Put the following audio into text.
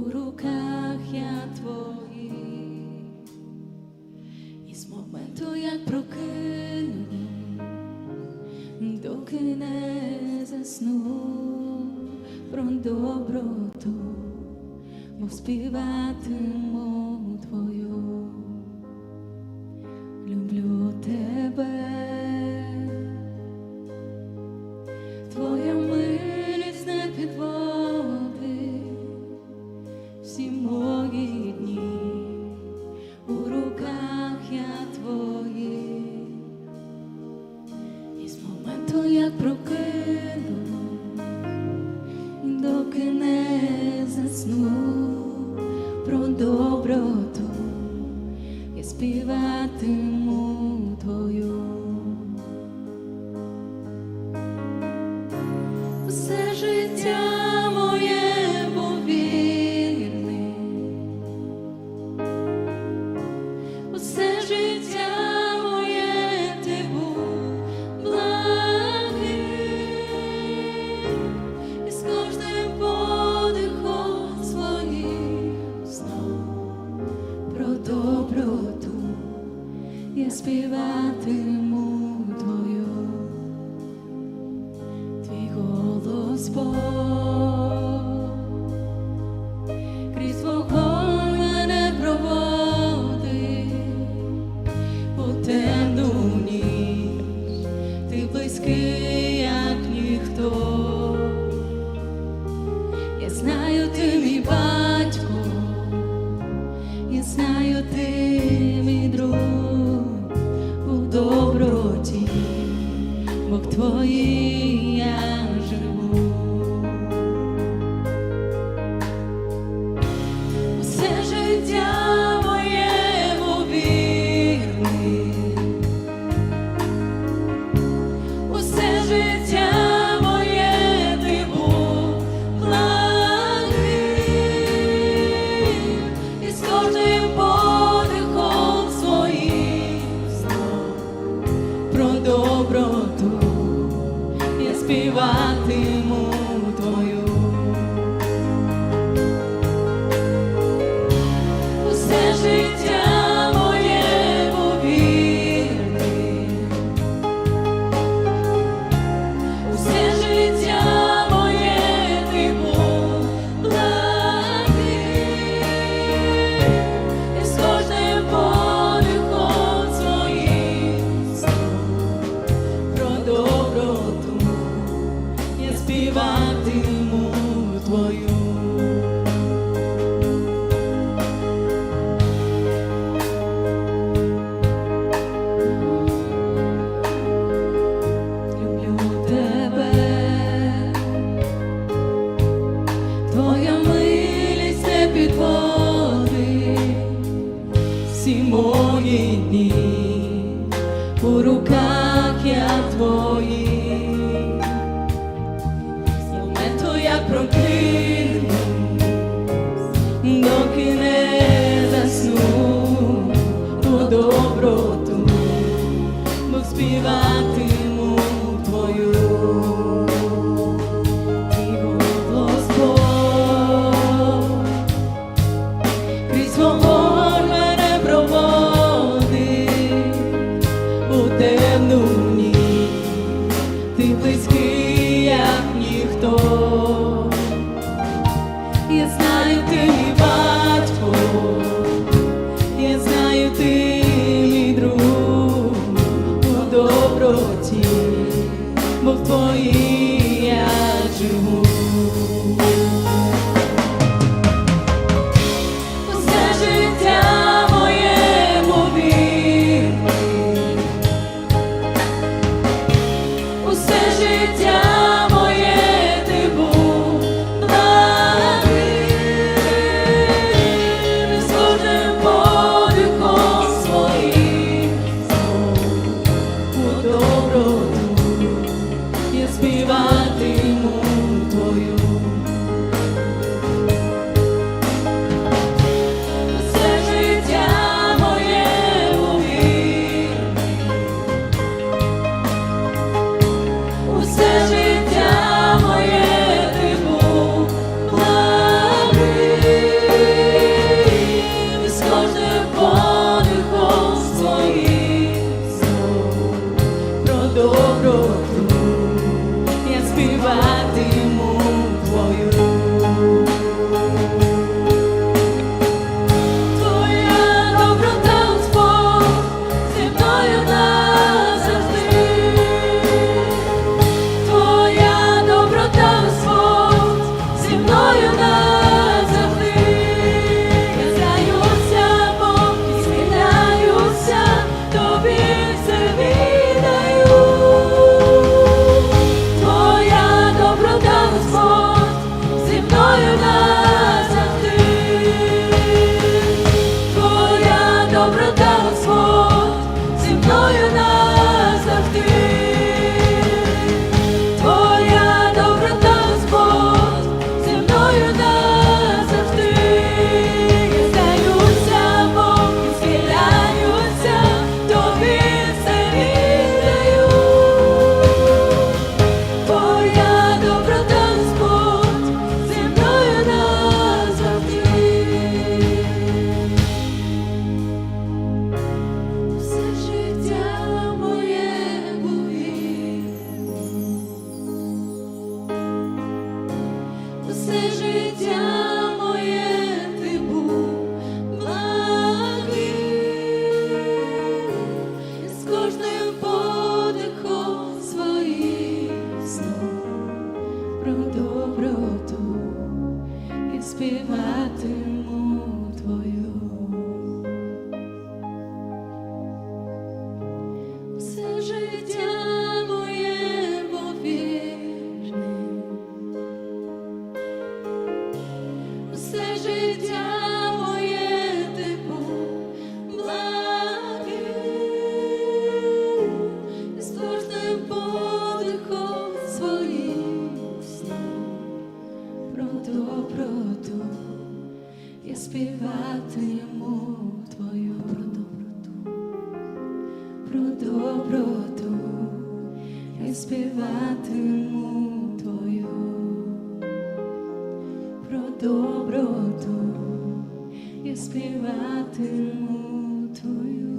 у руках я твої і з моменту як прокину, доки не засну про доброту, мов співатиму. засну про доброту я співатиму. співатиму твою. як ніхто. Я знаю, ти батько, я знаю, ти мій друг у доброті, бо в твоїй життя. співати. доброту і співатиму твою про доброту і співатиму твою.